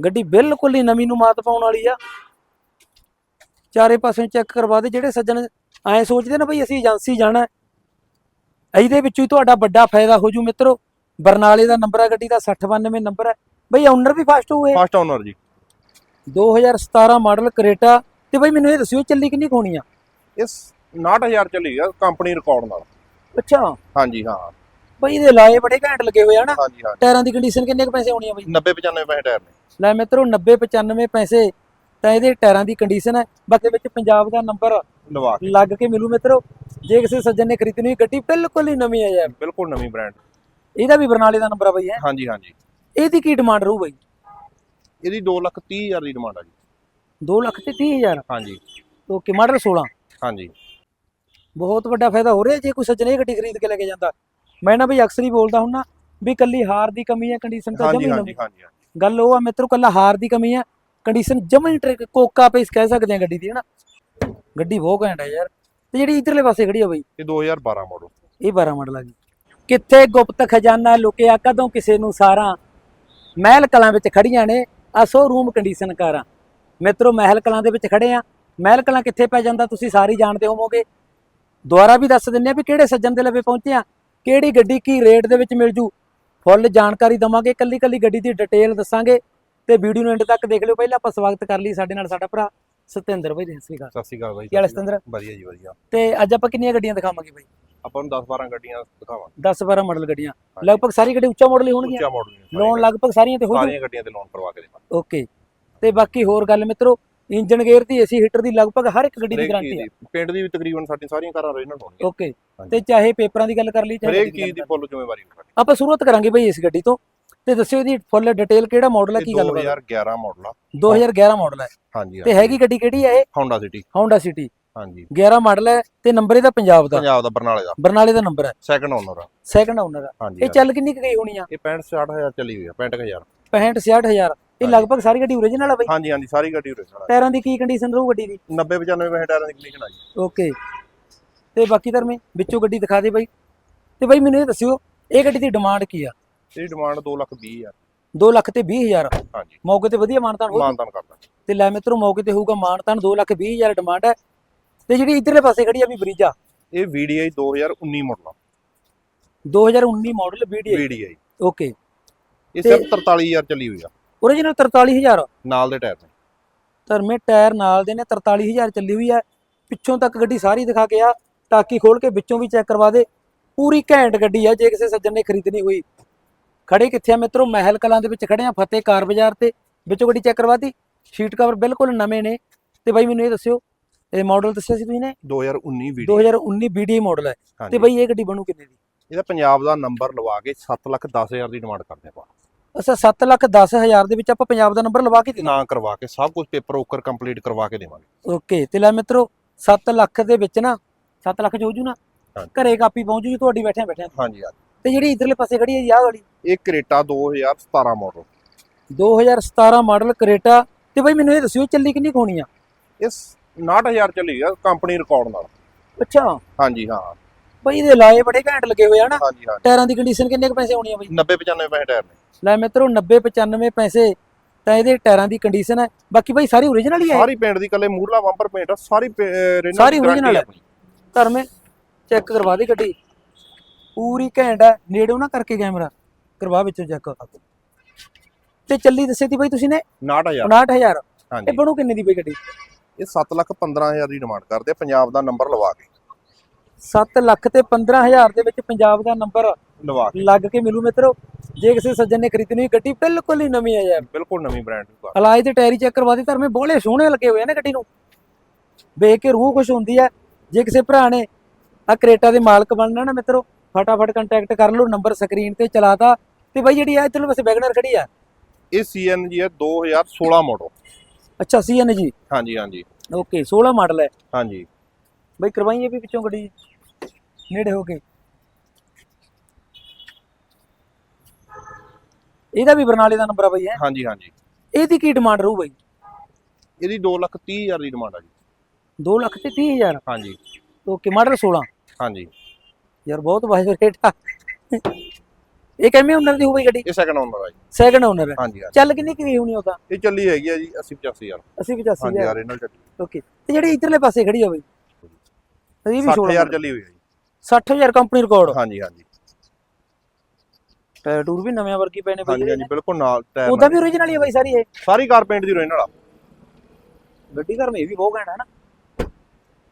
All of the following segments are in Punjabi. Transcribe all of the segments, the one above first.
ਗੱਡੀ ਬਿਲਕੁਲ ਹੀ ਨਵੀਂ ਨੂੰ ਮਾਤ ਪਾਉਣ ਵਾਲੀ ਆ। ਚਾਰੇ ਪਾਸੇ ਚੈੱਕ ਕਰਵਾ ਦੇ ਜਿਹੜੇ ਸੱਜਣ ਐ ਸੋਚਦੇ ਨੇ ਬਈ ਅਸੀਂ ਏਜੰਸੀ ਜਾਣਾ। ਇਹਦੇ ਵਿੱਚੋਂ ਹੀ ਤੁਹਾਡਾ ਵੱਡਾ ਫਾਇਦਾ ਹੋ ਜੂ ਮਿੱਤਰੋ। ਬਰਨਾਲੇ ਦਾ ਨੰਬਰ ਹੈ ਗੱਡੀ ਦਾ 6092 ਨੰਬਰ ਹੈ ਬਈ ਓਨਰ ਵੀ ਫਾਸਟ ਹੋਏ। ਫਸਟ ਓਨਰ ਜੀ। 2017 ਮਾਡਲ ਕਰੇਟਾ। ਤੇ ਬਈ ਮੈਨੂੰ ਇਹ ਦੱਸਿਓ ਚੱਲੀ ਕਿੰਨੀ ਹੋਣੀ ਆ? ਇਸ 69000 ਚੱਲੀ ਆ ਕੰਪਨੀ ਰਿਕਾਰਡ ਨਾਲ। ਅੱਛਾ। ਹਾਂਜੀ ਹਾਂ। ਬਈ ਇਹਦੇ ਲਾਏ ਬੜੇ ਘੈਂਟ ਲੱਗੇ ਹੋਏ ਆ ਨਾ ਟਾਇਰਾਂ ਦੀ ਕੰਡੀਸ਼ਨ ਕਿੰਨੇ ਕੁ ਪੈਸੇ ਆਉਣੀ ਆ ਬਈ? 90 95 ਪੈਸੇ ਟਾਇਰ ਨੇ। ਲੈ ਮਿੱਤਰੋ 90 95 ਪੈਸੇ ਤਾਂ ਇਹਦੇ ਟਾਇਰਾਂ ਦੀ ਕੰਡੀਸ਼ਨ ਹੈ। ਬਾਕੀ ਵਿੱਚ ਪੰਜਾਬ ਦਾ ਨੰਬਰ ਲਵਾ ਕੇ। ਲੱਗ ਕੇ ਮਿਲੂ ਮਿੱਤਰੋ। ਜੇ ਕਿਸੇ ਸੱਜਣ ਨੇ ਖਰੀਦਣੀ ਹੋਈ ਗੱਡੀ ਬਿਲਕੁਲ ਹੀ ਨਵੀਂ ਹੈ ਯਾਰ। ਬਿਲਕੁਲ ਨਵੀਂ ਬ੍ਰਾਂਡ ਇਹਦਾ ਵੀ ਬਰਨਾਲੇ ਦਾ ਨੰਬਰ ਆ ਬਈ ਹੈ। ਹਾਂਜੀ ਹਾਂਜੀ। ਇਹਦੀ ਕੀ ਡਿਮਾਂਡ ਰਹੂ ਬਈ? ਇਹਦੀ 230000 ਦੀ ਡਿਮਾਂਡ ਆ ਜੀ। 2 ਲੱਖ ਤੇ 30000 ਹਾਂਜੀ। ਓਕੇ ਮਾਡਲ 16 ਹਾਂਜੀ। ਬਹੁਤ ਵੱਡਾ ਫਾਇਦਾ ਹੋ ਰਿਹਾ ਜੇ ਕੋਈ ਸੱਜਣ ਇਹ ਗੱਡੀ ਖਰੀਦ ਕੇ ਲੈ ਕੇ ਜਾਂਦਾ। ਮੈਂ ਨਾ ਬਈ ਅਕਸਰ ਹੀ ਬੋਲਦਾ ਹੁੰਨਾ ਵੀ ਕੱਲੀ ਹਾਰ ਦੀ ਕਮੀ ਹੈ ਕੰਡੀਸ਼ਨ ਤਾਂ ਜਮੀ ਹਾਂਜੀ ਨਵੀਂ। ਹਾਂਜੀ ਹਾਂਜੀ। ਗੱਲ ਉਹ ਆ ਮਿੱਤਰੋ ਕੱਲਾ ਹਾਰ ਦੀ ਕਮੀ ਹੈ ਕੰਡੀਸ਼ਨ ਜਮੀ ਟ੍ਰਿਕ ਕੋਕਾ ਪੇਸ ਕਹਿ ਸਕਦੇ ਆ ਗੱਡੀ ਦੀ ਹਨਾ? ਗੱਡੀ ਬਹੁਤ ਘੈਂਟ ਹੈ ਯਾਰ। ਤੇ ਜਿਹੜੀ ਇਧਰਲੇ ਪਾਸੇ ਖੜੀ ਆ ਬਈ? ਇਹ 2012 ਮਾਡਲ ਇਹ 12 ਮਾਡਲ ਆ ਗਈ ਕਿੱਥੇ ਗੁਪਤ ਖਜ਼ਾਨਾ ਲੁਕਿਆ ਕਦੋਂ ਕਿਸੇ ਨੂੰ ਸਾਰਾ? ਮਹਿਲ ਕਲਾਂ ਵਿੱਚ ਖੜੀਆਂ ਨੇ ਆ ਸ਼ੋਰੂਮ ਕੰਡੀਸ਼ਨ ਕਾਰਾਂ। ਮਿੱਤਰੋ ਮਹਿਲ ਕਲਾਂ ਦੇ ਵਿੱਚ ਖੜੇ ਆ। ਮਹਿਲ ਕਲਾਂ ਕਿੱਥੇ ਪੈ ਜਾਂਦਾ ਤੁਸੀਂ ਸਾਰੇ ਜਾਣਦੇ ਹੋਵੋਗੇ। ਦੁਬਾਰਾ ਵੀ ਦੱਸ ਦਿੰਨੇ ਆ ਵੀ ਕਿਹੜੇ ਸੱਜਣ ਦੇ ਲਵੇ ਪਹੁੰਚੇ ਆ ਕਿਹੜੀ ਗੱਡੀ ਕੀ ਰੇਟ ਦੇ ਵਿੱਚ ਮਿਲ ਜੂ। ਫੁੱਲ ਜਾਣਕਾਰੀ ਦਵਾਂਗੇ ਕੱਲੀ ਕੱਲੀ ਗੱਡੀ ਦੀ ਡਿਟੇਲ ਦੱਸਾਂਗੇ ਤੇ ਵੀਡੀਓ ਨੂੰ ਐਂਡ ਤੱਕ ਦੇਖ ਲਿਓ। ਪਹਿਲਾਂ ਆਪਾਂ ਸਵਾਗਤ ਕਰ ਲਈ ਸਾਡੇ ਨਾਲ ਸਾਡਾ ਭਰਾ ਸਤਿੰਦਰ ਭਾਈ ਜੀ ਸਤਿ ਸ਼੍ਰੀ ਅਕਾਲ। ਸਤਿ ਸ਼੍ਰੀ ਅਕਾਲ ਬਾਈ ਕੀ ਹਾਲ ਹੈ ਸਤਿੰਦਰ? ਵਧੀਆ ਜੀ ਵਧੀਆ। ਤੇ ਅੱਜ ਆਪਾਂ ਕਿੰਨੀਆਂ ਗੱਡੀਆਂ ਦਿਖਾਵਾਂਗੇ ਬਾਈ? ਆਪਾਂ ਨੂੰ 10 12 ਗੱਡੀਆਂ ਦਿਖਾਵਾਂਗੇ। 10 12 ਮਾਡਲ ਗੱਡੀਆਂ। ਲਗਭਗ ਸਾਰੀ ਗੱਡੀ ਉੱਚਾ ਮਾਡਲ ਹੀ ਹੋਣਗੀਆਂ? ਉੱਚਾ ਮਾਡਲ ਲੋਨ ਲਗਭਗ ਸਾਰੀਆਂ ਤੇ ਹੋ ਜੂ? ਸਾਰੀਆਂ ਗੱਡੀਆਂ ਤੇ ਲੋਨ ਕਰਵਾ ਕੇ ਦੇਵਾਂਗੇ ਓਕੇ ਤੇ ਬਾਕੀ ਹੋਰ ਗੱਲ ਮਿੱਤਰੋ ਇੰਜਨ ਗੇਅਰ ਦੀ ਏਸੀ ਹੀਟਰ ਦੀ ਲਗਭਗ ਹਰ ਇੱਕ ਗੱਡੀ ਦੀ ਗਾਰੰਟੀ ਹੈ ਪਿੰਡ ਦੀ ਵੀ ਤਕਰੀਬਨ ਸਾਡੀ ਸਾਰੀਆਂ ਕਾਰਾਂ ਓਰੀਜਨਲ ਹੋਣਗੀਆਂ। ਓਕੇ। ਤੇ ਚਾਹੇ ਪੇਪਰਾਂ ਦੀ ਗੱਲ ਕਰ ਲਈ ਚਾਹੇ ਹਰੇਕ ਦੀ ਚੀਜ਼ ਦੀ ਗੱਲ ਫੁੱਲ ਜ਼ਿੰਮੇਵਾਰੀ। ਹੋਣੀ ਆਪਾਂ ਸ਼ੁਰੂਆਤ ਕਰਾਂਗੇ ਬਈ ਇਸ ਗੱਡੀ ਤੋਂ। ਤੇ ਦੱਸਿਓ ਇਹਦੀ ਫੁੱਲ ਡਿਟੇਲ ਕਿਹੜਾ ਮਾਡਲ ਹੈ ਕੀ ਗੱਲ ਬਾਤ 2011 ਮਾਡਲ ਆ। 2011 ਮਾਡਲ ਹੈ ਹਾਂਜੀ ਤੇ ਹੈਗੀ ਗੱਡੀ ਕਿਹੜੀ ਹੈ ਇਹ? Honda City Honda City ਹਾਂਜੀ। 11 ਮਾਡਲ ਹੈ ਤੇ ਨੰਬਰ ਇਹਦਾ ਪੰਜਾਬ ਦਾ। ਪੰਜਾਬ ਦਾ ਬਰਨਾਲੇ ਦਾ। ਬਰਨਾਲੇ ਦਾ ਨੰਬਰ ਹੈ ਸੈਕੰਡ ਓਨਰ ਆ। ਸੈਕੰਡ ਓਨਰ ਹਾਂਜੀ ਇਹ ਚੱਲ ਕਿੰਨੀ ਕੁ ਗਈ ਹੋਣੀ ਆ? ਇਹ 65 66000 ਚੱਲੀ ਹੋਈ ਆ 65000 65 66000 ਇਹ ਲਗਭਗ ਸਾਰੀ ਗੱਡੀ ਓਰੀਜਨਲ ਹੈ ਬਈ? ਹਾਂਜੀ ਹਾਂਜੀ ਸਾਰੀ ਗੱਡੀ ਓਰੀਜਨਲ ਆ। ਟਾਇਰਾਂ ਦੀ ਕੀ ਕੰਡੀਸ਼ਨ ਰਹੂ ਗੱਡੀ ਦੀ? 90 95 ਪੈਸੇ ਟਾਇਰਾਂ ਦੀ ਕੰਡੀਸ਼ਨ ਆ ਜੀ। ਓਕੇ ਤੇ ਬਾਕੀ ਧਰਮੇ ਵਿੱਚੋਂ ਗੱਡੀ ਦਿਖਾ ਦੇ ਬਾਈ। ਤੇ ਬਾਈ ਮੈਨੂੰ ਇਹ ਦੱਸਿਓ ਇਹ ਗੱਡੀ ਦੀ ਡਿਮਾਂਡ ਕੀ ਆ? ਇਹਦੀ ਡਿਮਾਂਡ 2 ਲੱਖ 20 ਹਜ਼ਾਰ। 2 ਲੱਖ ਤੇ 20 ਹਜ਼ਾਰ। ਹਾਂਜੀ। ਮੌਕੇ ਤੇ ਵਧੀਆ ਮਾਨਤਾਨ ਹੋ ਮਾਨਤਾਨ ਕਰਦਾ। ਤੇ ਲੈ ਮਿੱਤਰੋ ਮੌਕੇ ਤੇ ਹੋਊਗਾ ਮਾਨਤਾਨ 2 ਲੱਖ 20 ਹਜ਼ਾਰ ਡਿਮਾਂਡ ਹੈ। ਤੇ ਜਿਹੜੀ ਇਧਰਲੇ ਪਾਸੇ ਖੜੀ ਆ ਵੀ ਬਰੀਜਾ? ਇਹ VDI 2019 ਮਾਡਲ ਆ। 2019 ਮਾਡਲ ਵੀਡੀਆਈ VDI ਓਕੇ ਇਹ ਸਿਰਫ 43000 ਚੱਲੀ ਹੋਈ ਆ। ਓਰੀਜਨਲ 43000 ਨਾਲ ਦੇ ਟਾਇਰ ਨੇ। ਧਰਮੇ ਟਾਇਰ ਨਾਲ ਦੇ ਨੇ 43000 ਚੱਲੀ ਹੋਈ ਹੈ ਪਿੱਛੋਂ ਤੱਕ ਗੱਡੀ ਸਾਰੀ ਦਿਖਾ ਕੇ ਆ ਟਾਕੀ ਖੋਲ ਕੇ ਵਿੱਚੋਂ ਵੀ ਚੈੱਕ ਕਰਵਾ ਦੇ। ਪੂਰੀ ਘੈਂਟ ਗੱਡੀ ਆ ਜੇ ਕਿਸੇ ਸੱਜਣ ਨੇ ਖਰੀਦਣੀ ਹੋਈ। ਖੜੇ ਕਿੱਥੇ ਆ ਮਿੱਤਰੋ? ਮਹਿਲ ਕਲਾਂ ਦੇ ਵਿੱਚ ਖੜੇ ਆ ਫਤਿਹ ਕਾਰ ਬਾਜ਼ਾਰ ਤੇ। ਵਿੱਚੋਂ ਗੱਡੀ ਚੈੱਕ ਕਰਵਾਤੀ ਸ਼ੀਟ ਕਵਰ ਬਿਲਕੁਲ ਨਵੇਂ ਨੇ। ਤੇ ਬਾਈ ਮੈਨੂੰ ਇਹ ਦੱਸਿਓ ਇਹ ਮਾਡਲ ਦੱਸਿਆ ਸੀ ਤੁਸੀਂ ਨੇ? 2019 VDI 2019 BDI ਮਾਡਲ ਹੈ ਤੇ ਬਾਈ ਇਹ ਗੱਡੀ ਬਣੂ ਕਿੰਨੇ ਦੀ? ਇਹਦਾ ਪੰਜਾਬ ਦਾ ਨੰਬਰ ਲਵਾ ਕੇ 7 ਲੱਖ 10000 ਦੀ ਡਿਮਾਂਡ ਕਰਦੇ ਆਪਾਂ। ਅੱਛਾ 7 ਲੱਖ 10 ਹਜ਼ਾਰ ਦੇ ਵਿੱਚ ਆਪਾਂ ਪੰਜਾਬ ਦਾ ਨੰਬਰ ਲਵਾ ਕੇ ਦੇਣਾ ਨਾ ਕਰਵਾ ਕੇ ਸਭ ਕੁਝ ਪੇਪਰ ਓਕਰ ਕੰਪਲੀਟ ਕਰਵਾ ਕੇ ਦੇਵਾਂਗੇ। ਓਕੇ ਤੇ ਲੈ ਮਿੱਤਰੋ 7 ਲੱਖ ਦੇ ਵਿੱਚ ਨਾ 7 ਲੱਖ ਚ ਹੋ ਜੂ ਨਾ? ਹਾਂਜੀ। ਘਰੇ ਕਾਪੀ ਪਹੁੰਚ ਜੂ ਤੁਹਾਡੀ ਬੈਠਿਆਂ ਬੈਠਿਆਂ ਹਾਂਜੀ ਹਾਂਜੀ। ਤੇ ਜਿਹੜੀ ਇਧਰਲੇ ਪਾਸੇ ਖੜੀ ਹੈ ਜੀ ਆਹ ਵਾਲੀ? ਇਹ ਕਰੇਟਾ 2017 ਮਾਡਲ 2017 ਮਾਡਲ ਕਰੇਟਾ। ਤੇ ਬਈ ਮੈਨੂੰ ਇਹ ਦੱਸਿਓ ਚੱਲੀ ਕਿੰਨੀ ਕੁ ਹੋਣੀ ਆ? ਇਹ 69000 ਚੱਲੀ ਆ ਕੰਪਨੀ ਰਿਕਾਰਡ ਨਾਲ। ਅੱਛਾ। ਹਾਂਜੀ ਹਾਂ। ਬਈ ਇਹਦੇ ਲਾਏ ਬੜੇ ਘੈਂਟ ਲੱਗੇ ਹੋਏ ਆ ਨਾ। ਹਾਂਜੀ ਹਾਂਜੀ। ਟਾਇਰਾਂ ਦੀ ਕੰਡੀਸ਼ਨ ਕਿੰਨੇ ਕੁ ਪੈਸੇ ਆਉਣੀ ਆ ਬਈ? 90 95 ਪੈਸੇ ਟਾਇਰ ਨੇ। ਲੈ ਮਿੱਤਰੋ 90 95 ਪੈਸੇ ਤਾਂ ਇਹਦੇ ਟਾਇਰਾਂ ਦੀ ਕੰਡੀਸ਼ਨ ਹੈ ਬਾਕੀ ਬਈ ਸਾਰੀ ਓਰੀਜਨਲ ਹੀ ਹੈ ਸਾਰੀ ਪੇਂਟ ਦੀ ਕੱਲੇ ਮੂਰਲਾ ਬੰਪਰ ਪੇਂਟ ਆ ਸਾਰੀ ਰੇਨਾਂ ਸਾਰੀ ਦੀ original ਹੈ। ਧਰਮੇ ਚੈੱਕ ਕਰਵਾ ਦੇ ਗੱਡੀ। ਪੂਰੀ ਘੈਂਟ ਹੈ ਨੇੜੋਂ ਨਾ ਕਰਕੇ ਕੈਮਰਾ ਕਰਵਾ ਵਿੱਚੋਂ ਚੈੱਕ ਤੇ ਚੱਲੀ ਦੱਸੇ ਤੀ ਬਈ ਤੁਸੀਂ ਨੇ? 69000 59000 ਇਹ ਬਣੂ ਕਿੰਨੇ ਦੀ ਬਈ ਗੱਡੀ? ਇਹ 7 ਲੱਖ 15000 ਦੀ ਡਿਮਾਂਡ ਕਰਦੇ ਪੰਜਾਬ ਦਾ ਨੰਬਰ ਲਵਾ ਕੇ। 7 ਲੱਖ ਤੇ 15000 ਦੇ ਵਿੱਚ ਪੰਜਾਬ ਦਾ ਨੰਬਰ ਲਵਾ ਕੇ। ਲੱਗ ਕੇ ਮਿਲੂ ਮਿੱਤਰੋ। ਜੇ ਕਿਸੇ ਸੱਜਣ ਨੇ ਖਰੀਦਣੀ ਹੋਈ ਗੱਡੀ ਬਿਲਕੁਲ ਹੀ ਨਵੀਂ ਹੈ ਯਾਰ। ਬਿਲਕੁਲ ਨਵੀਂ ਬ੍ਰਾਂਡ ਦੀ ਕਾਰ। ਅਲਾਈ ਦੇ ਟਾਇਰੀ ਚੈੱਕ ਕਰਵਾ ਦੇ ਧਰਮੇ ਬੋਲੇ ਸੋਹਣੇ ਲੱਗੇ ਹੋਏ ਨਾ ਗੱਡੀ ਨੂੰ। ਵੇਖ ਕੇ ਰੂਹ ਖੁਸ਼ ਹੁੰਦੀ ਹੈ। ਜੇ ਕਿਸੇ ਭਰਾ ਨੇ ਆ ਕਰੇਟਾ ਦੇ ਮਾਲਕ ਬਣਨਾ ਨਾ ਮਿੱਤਰੋ ਫਟਾਫਟ ਕੰਟੈਕਟ ਕਰ ਲਓ ਨੰਬਰ ਸਕਰੀਨ ਤੇ ਚਲਾਤਾ ਤੇ। ਬਾਈ ਜਿਹੜੀ ਆ ਇੱਧਰਲੇ ਪਾਸੇ ਵੈਗਨਰ ਖੜੀ ਆ। ਇਹ ਸੀਐਨਜੀ ਹੈ 2016 ਮਾਡਲ ਅੱਛਾ ਸੀਐਨਜੀ ਹਾਂਜੀ ਹਾਂਜੀ। ਓਕੇ 16 ਮਾਡਲ ਹੈ। ਹਾਂਜੀ। ਬਾਈ ਕਰਵਾਈਏ ਵੀ ਵਿੱਚੋਂ ਗੱਡੀ। ਨੇੜੇ ਹੋ ਕੇ। ਇਹਦਾ ਵੀ ਬਰਨਾਲੇ ਦਾ ਨੰਬਰ ਆ ਬਾਈ ਹੈ? ਹਾਂਜੀ ਹਾਂਜੀ। ਇਹਦੀ ਕੀ ਡਿਮਾਂਡ ਰਹੂ ਬਾਈ? ਇਹਦੀ 2 ਲੱਖ 30000 ਦੀ ਡਿਮਾਂਡ ਆ ਜੀ। 2 ਲੱਖ ਤੇ 30000 ਹਾਂਜੀ। ਓਕੇ ਮਾਡਲ 16 ਹਾਂਜੀ। ਯਾਰ ਬਹੁਤ ਵਾਜਬ ਰੇਟ ਆ। ਇਹ ਕਿਵੇਂ ਓਨਰ ਦੀ ਹੋਈ ਗੱਡੀ? ਇਹ ਸੈਕੰਡ ਓਨਰ ਆ ਜੀ। ਸੈਕੰਡ ਓਨਰ ਹੈ ਹਾਂਜੀ ਹਾਂਜੀ। ਚੱਲ ਕਿੰਨੀ ਕੀ ਹੋਣੀ ਉਹ ਤਾਂ ਇਹ ਚੱਲੀ ਹੈਗੀ ਆ ਜੀ 80 85 ਹਜ਼ਾਰ। 80 85 ਹਾਂਜੀ ਹਜ਼ਾਰ। ਯਾਰ ਇਹਨਾਂ ਚੱਲੀ। ਓਕੇ ਤੇ ਜਿਹੜੀ ਇਧਰਲੇ ਪਾਸੇ ਖੜੀ ਹੋਵੇ ਇਹ ਵੀ 16 60000 ਚੱਲੀ ਹੋਈ ਹੈ 60000 ਕੰਪਨੀ ਰਿਕਾਰਡ ਹਾਂਜੀ ਹਾਂਜੀ। ਟਾਇਰ ਟੂਰ ਵੀ ਨਵੇਂ ਵਰਗੀ ਪੈਣੇ ਹਾਂਜੀ ਪਈ ਹਾਂਜੀ ਬਿਲਕੁਲ ਨਾਲ ਟਾਇਰ ਉਹਦਾ ਵੀ origignal ਹੀ ਹੈ ਬਾਈ ਸਾਰੀ ਇਹ। ਸਾਰੀ ਕਾਰ ਪੇਂਟ ਦੀ ਰੋਇਨ ਵਾਲਾ ਗੱਡੀ ਘਰ ਮੇ ਵੀ ਬਹੁਤ ਘੈਂਟ ਹੈ ਨਾ।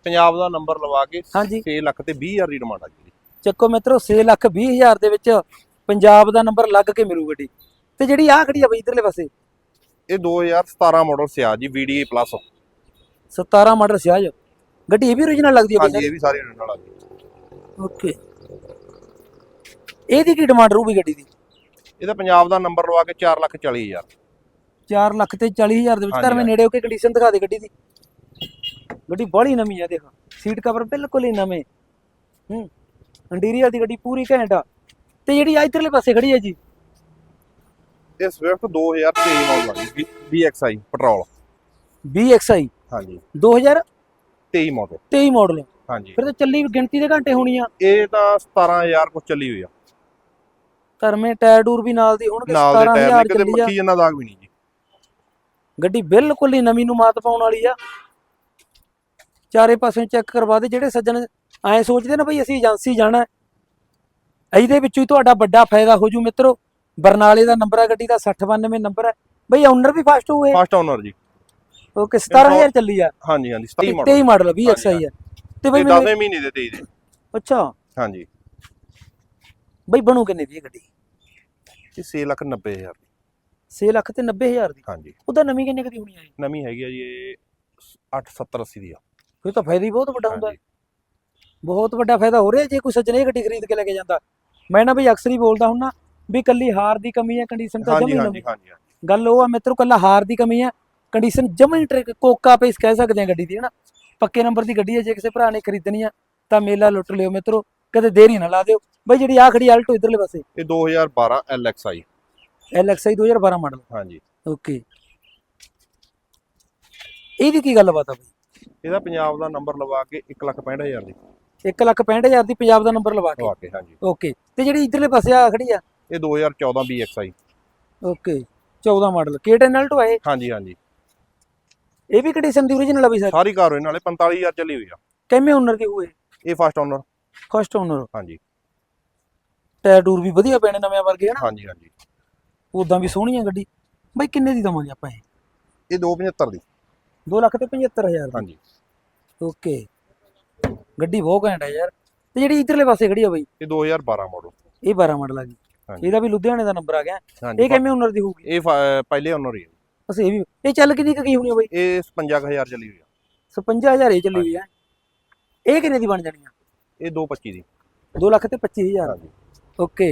ਪੰਜਾਬ ਦਾ ਨੰਬਰ ਲਵਾ ਕੇ ਹਾਂਜੀ। 6 ਲੱਖ ਤੇ 20000 ਦੀ ਡਿਮਾਂਡ ਆ ਜੀ। ਚੱਕੋ ਮਿੱਤਰੋ 6 ਲੱਖ 20 ਹਜ਼ਾਰ ਦੇ ਵਿੱਚ ਪੰਜਾਬ ਦਾ ਨੰਬਰ ਲੱਗ ਕੇ ਮਿਲੂ ਗੱਡੀ। ਤੇ ਜਿਹੜੀ ਆਹ ਖੜੀ ਆ ਬਈ ਇਧਰਲੇ ਪਾਸੇ। ਇਹ 2017 ਮਾਡਲ ਸਿਆ ਜੀ VDA ਪਲੱਸ 17 ਮਾਡਲ ਸਿਆਜ ਗੱਡੀ ਇਹ ਵੀ origignal ਲੱਗਦੀ ਹੈ ਹਾਂਜੀ ਬਈ ਇਹ ਵੀ ਸਾਰੀ ਵਾਲਾ ਜੀ। ਓਕੇ। ਇਹਦੀ ਕੀ ਡਿਮਾਂਡ ਰਹੂਗੀ ਗੱਡੀ ਦੀ? ਇਹਦਾ ਪੰਜਾਬ ਦਾ ਨੰਬਰ ਲਵਾ ਕੇ 4 ਲੱਖ 40 ਹਜ਼ਾਰ। 4 ਲੱਖ ਤੇ 40 ਹਜ਼ਾਰ ਦੇ ਵਿੱਚ ਹਾਂਜੀ, ਧਰਮੇ ਨੇੜੇ ਹੋ ਕੇ ਕੰਡੀਸ਼ਨ ਦਿਖਾ ਦੇ ਗੱਡੀ ਦੀ। ਗੱਡੀ ਬੜੀ ਨਵੀਂ ਆ ਦੇਖ। ਸੀਟ ਕਵਰ ਬਿਲਕੁਲ ਹੀ ਨਵੇਂ। ਹੂੰ। ਇੰਟੀਰੀਅਰ ਦੀ ਗੱਡੀ ਪੂਰੀ ਘੈਂਟ ਆ। ਤੇ ਜਿਹੜੀ ਆ ਇਧਰਲੇ ਪਾਸੇ ਖੜੀ ਹੈ ਜੀ? ਇਹ ਸਵਿਫਟ 2023 ਮਾਡਲ ਆ ਜੀ BXI ਪੈਟਰੋਲ BXI ਹਾਂਜੀ। 2023 23 ਮਾਡਲ ਮਾਡਲ ਹਾਂਜੀ। ਫਿਰ ਤਾਂ ਚੱਲੀ ਗਿਣਤੀ ਦੇ ਘੰਟੇ ਹੋਣੀ ਆ। ਇਹ ਤਾਂ 17000 ਕੁਝ ਚੱਲੀ ਹੋਈ ਆ। ਧਰਮੇ ਟਾਇਰ ਟੂਰ ਵੀ ਨਾਲ ਦੀ ਹੋਣਗੇ ਨਾਲ ਦੇ ਟਾਇਰ 17000 ਨੇ ਕਿਤੇ ਚੱਲੀ ਆ। ਮੱਖੀ ਜਨਾ ਦਾਗ ਵੀ ਨਹੀਂ ਜੀ। ਗੱਡੀ ਬਿਲਕੁਲ ਹੀ ਨਵੀਂ ਨੂੰ ਮਾਤ ਪਾਉਣ ਵਾਲੀ ਆ। ਚਾਰੇ ਪਾਸਿਓਂ ਚੈੱਕ ਕਰਵਾ ਦੇ ਜਿਹੜੇ ਸੱਜਣ ਐ ਸੋਚਦੇ ਨੇ ਬਈ ਅਸੀਂ ਏਜੰਸੀ ਜਾਣਾ ਹੈ। ਇਹਦੇ ਵਿੱਚੋਂ ਹੀ ਤੁਹਾਡਾ ਵੱਡਾ ਫਾਇਦਾ ਹੋ ਜੂ ਮਿੱਤਰੋ। ਬਰਨਾਲੇ ਦਾ ਨੰਬਰ ਆ ਗੱਡੀ ਦਾ 6092 ਨੰਬਰ ਹੈ ਬਈ ਓਨਰ ਵੀ ਫਾਸਟ ਹੋਏ ਫਸਟ ਓਨਰ ਜੀ। ਓਕੇ 17000 ਚੱਲੀ ਆ। ਹਾਂਜੀ ਹਾਂਜੀ 27 ਮਾਡਲ 23 ਮਾਡਲ 20 ਐਕਸਆਈ ਆ। ਤੇ ਬਈ ਇਹ ਮੈਨੂੰ 10ਵੇਂ ਮਹੀਨੇ ਦੇ 23 ਦੇ ਅੱਛਾ। ਹਾਂਜੀ। ਬਈ ਬਣੂ ਕਿੰਨੇ ਦੀ ਇਹ ਗੱਡੀ? ਇਹ 6 ਲੱਖ 90 ਹਜ਼ਾਰ ਦੀ। 6 ਲੱਖ ਤੇ 90000 ਦੀ? ਹਾਂਜੀ। ਉਹਦਾ ਨਵੀਂ ਕਿੰਨੇ ਕੁ ਦੀ ਹੋਣੀ ਆ ਇਹ? ਨਵੀਂ ਹੈਗੀ ਆ ਜੀ ਇਹ 8 70 80 ਦੀ ਆ। ਫਿਰ ਤਾਂ ਫਾਇਦਾ ਹੀ ਬਹੁਤ ਵੱਡਾ ਹੁੰਦਾ। ਹੈ। ਹਾਂਜੀ। ਬਹੁਤ ਵੱਡਾ ਫਾਇਦਾ ਹੋ ਰਿਹਾ ਜੇ ਕੋਈ ਸੱਜਣ ਇਹ ਗੱਡੀ ਖਰੀਦ ਕੇ ਲੈ ਕੇ ਜਾਂਦਾ। ਮੈਂ ਨਾ ਬਈ ਅਕਸਰ ਹੀ ਬੋਲਦਾ ਹੁੰਨਾ ਵੀ ਕੱਲੀ ਹਾਰ ਦੀ ਕਮੀ ਹੈ ਕੰਡੀਸ਼ਨ ਤਾਂ ਹਾਂਜੀ ਜਮੀ ਹਾਂਜੀ ਨਵੀਂ। ਹਾਂਜੀ ਹਾਂਜੀ। ਗੱਲ ਉਹ ਆ ਮਿੱਤਰੋ ਕੱਲਾ ਹਾਰ ਦੀ ਕਮੀ ਹੈ ਕੰਡੀਸ਼ਨ ਜਮੀ ਟ੍ਰਿਕ ਕੋਕਾ ਪੇਸ ਕਹਿ ਸਕਦੇ ਆ ਗੱਡੀ ਦੀ ਹਨਾ? ਪੱਕੇ ਨੰਬਰ ਦੀ ਗੱਡੀ ਹੈ ਜੇ ਕਿਸੇ ਭਰਾ ਨੇ ਖਰੀਦਣੀ ਆ ਤਾਂ ਮੇਲਾ ਲੁੱਟ ਲਿਓ ਮਿੱਤਰੋ ਕਦੇ ਦੇਰੀ ਨਾ ਲਾ ਦਿਓ। ਬਈ ਜਿਹੜੀ ਆ ਖੜੀ ਆਲਟੋ ਇਧਰਲੇ ਪਾਸੇ। ਇਹ 2012 LXI LXI 2012 ਮਾਡਲ। ਹਾਂਜੀ। ਓਕੇ। ਇਹਦੀ ਕੀ ਗੱਲਬਾਤ ਆ ਬਈ? ਇਹਦਾ ਪੰਜਾਬ ਦਾ ਨੰਬਰ ਲਵਾ ਕੇ 1 ਲੱਖ 65 ਹਜ਼ਾਰ ਦੀ। 1 ਲੱਖ 65000 ਦੀ ਪੰਜਾਬ ਦਾ ਨੰਬਰ ਲਵਾ ਕੇ। ਹਾਂਜੀ। ਓਕੇ। ਤੇ ਜਿਹੜੀ ਇਧਰਲੇ ਪਾਸੇ ਆ ਖੜੀ ਆ? ਇਹ 2014 BXI okay. 14 model. K10 Alto ਆ ਇਹ? ਹਾਂਜੀ ਹਾਂਜੀ। ਇਹ ਵੀ ਕੰਡੀਸ਼ਨ ਦੀ origignal ਆ ਬਈ ਸਰ? ਸਾਰੀ ਕਾਰ ਹੋਏ ਨਾਲੇ 45000 ਚੱਲੀ ਹੋਈ ਆ। ਕਿਵੇਂ ਓਨਰ ਦੀ ਹੋਏ? ਇਹ ਫਸਟ ਓਨਰ ਫਸਟ ਓਨਰ ਹਾਂਜੀ। ਟਾਇਰ ਟੂਰ ਵੀ ਵਧੀਆ ਪੈਣੇ ਨਵੇਂ ਵਰਗੇ ਹਨਾ? ਹਾਂਜੀ ਹਾਂਜੀ। ਉਦਾਂ ਵੀ ਸੋਹਣੀ ਆ ਗੱਡੀ। ਬਈ ਕਿੰਨੇ ਦੀ ਦਵਾਂਗੇ ਆਪਾਂ ਇਹ? ਇਹ 275 ਦੀ। 2 ਲੱਖ ਤੇ 75000 ਦੀ। ਹਾਂਜੀ। ਓਕੇ ਗੱਡੀ ਬਹੁਤ ਘੈਂਟ ਆ ਯਾਰ। ਤੇ ਜਿਹੜੀ ਇਧਰਲੇ ਪਾਸੇ ਖੜੀ ਆ ਬਈ? ਇਹ 2012 ਮਾਡਲ ਇਹ 12 ਮਾਡਲ ਆ ਹਾਂਜੀ। ਇਹਦਾ ਵੀ ਲੁਧਿਆਣੇ ਦਾ ਨੰਬਰ ਆ ਗਿਆ। ਹਾਂਜੀ। ਇਹ ਕਿਵੇਂ ਓਨਰ ਦੀ ਹੋਊਗੀ? ਇਹ ਫ- ਪਹਿਲੇ ਓਨਰ ਹੀ ਹੈ ਅਸੀਂ ਇਹ ਵੀ ਇਹ ਚੱਲ ਕਿੰਨੀ ਕੁ ਗਈ ਹੋਣੀ ਆ ਬਈ? ਇਹ 55000 ਚੱਲੀ ਹੋਈ ਆ। 55000 ਇਹ ਚੱਲੀ ਹੋਈ ਆ। ਇਹ ਕਿੰਨੇ ਦੀ ਬਣ ਜਾਣੀ ਆ? ਇਹ 225 ਦੀ। 2 ਲੱਖ ਤੇ 25000 ਹਾਂਜੀ। ਓਕੇ।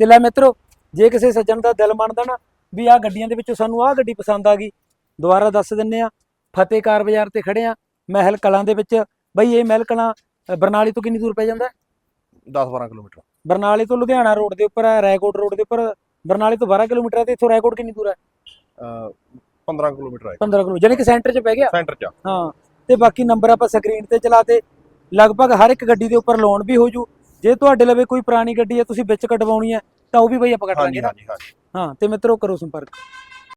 ਤੇ ਲੈ ਮਿੱਤਰੋ ਜੇ ਕਿਸੇ ਸੱਜਣ ਦਾ ਦਿਲ ਮੰਨਦਾ ਨਾ ਵੀ ਆਹ ਗੱਡੀਆਂ ਦੇ ਵਿੱਚੋਂ ਸਾਨੂੰ ਆਹ ਗੱਡੀ ਪਸੰਦ ਆ ਗਈ ਦੁਬਾਰਾ ਦੱਸ ਦਿੰਨੇ ਆ ਫਤਿਹ ਕਾਰ ਬਾਜ਼ਾਰ ਤੇ ਖੜੇ ਆ ਮਹਿਲ ਕਲਾਂ ਦੇ ਵਿੱਚ। ਬਈ ਇਹ ਮਹਿਲ ਕਲਾਂ ਬਰਨਾਲੇ ਤੋਂ ਕਿੰਨੀ ਦੂਰ ਪੈ ਜਾਂਦਾ? ਹੈ? 10-12 ਕਿਲੋਮੀਟਰ। ਬਰਨਾਲੇ ਤੋਂ ਲੁਧਿਆਣਾ ਰੋਡ ਦੇ ਉੱਪਰ ਹੈ ਰੋਡ ਦੇ ਉੱਪਰ ਬਰਨਾਲੇ ਤੋਂ 12 ਕਿਲੋਮੀਟਰ ਹੈ ਤੇ ਇੱਥੋਂ ਰਾਏਕੋਟ ਕਿੰਨੀ ਦੂਰ ਹੈ 15 ਕਿਲੋਮੀਟਰ ਹੈ 15 ਕਿਲੋ ਜਾਨੀ ਕਿ ਸੈਂਟਰ 'ਚ ਪੈ ਗਿਆ? ਸੈਂਟਰ ਚ ਆ। ਹਾਂ। ਤੇ ਬਾਕੀ ਨੰਬਰ ਆਪਾਂ ਸਕਰੀਨ ਤੇ ਚਲਾਤੇ ਲਗਭਗ ਹਰ ਇੱਕ ਗੱਡੀ ਦੇ ਉੱਪਰ ਲੋਨ ਵੀ ਹੋ ਜੂ। ਜੇ ਤੁਹਾਡੇ ਲਵੇ ਕੋਈ ਪੁਰਾਣੀ ਗੱਡੀ ਹੈ ਤੁਸੀਂ ਵਿੱਚ ਕਟਵਾਉਣੀ ਹੈ ਤਾਂ ਉਹ ਵੀ ਬਈ ਆਪਾਂ ਕੱਟ ਲਾਂਗੇ ਹਾਂਜੀ ਨਾ? ਹਾਂਜੀ ਹਾਂਜੀ। ਹਾਂ ਤੇ ਮਿੱਤਰੋ ਕਰੋ ਸੰਪਰਕ।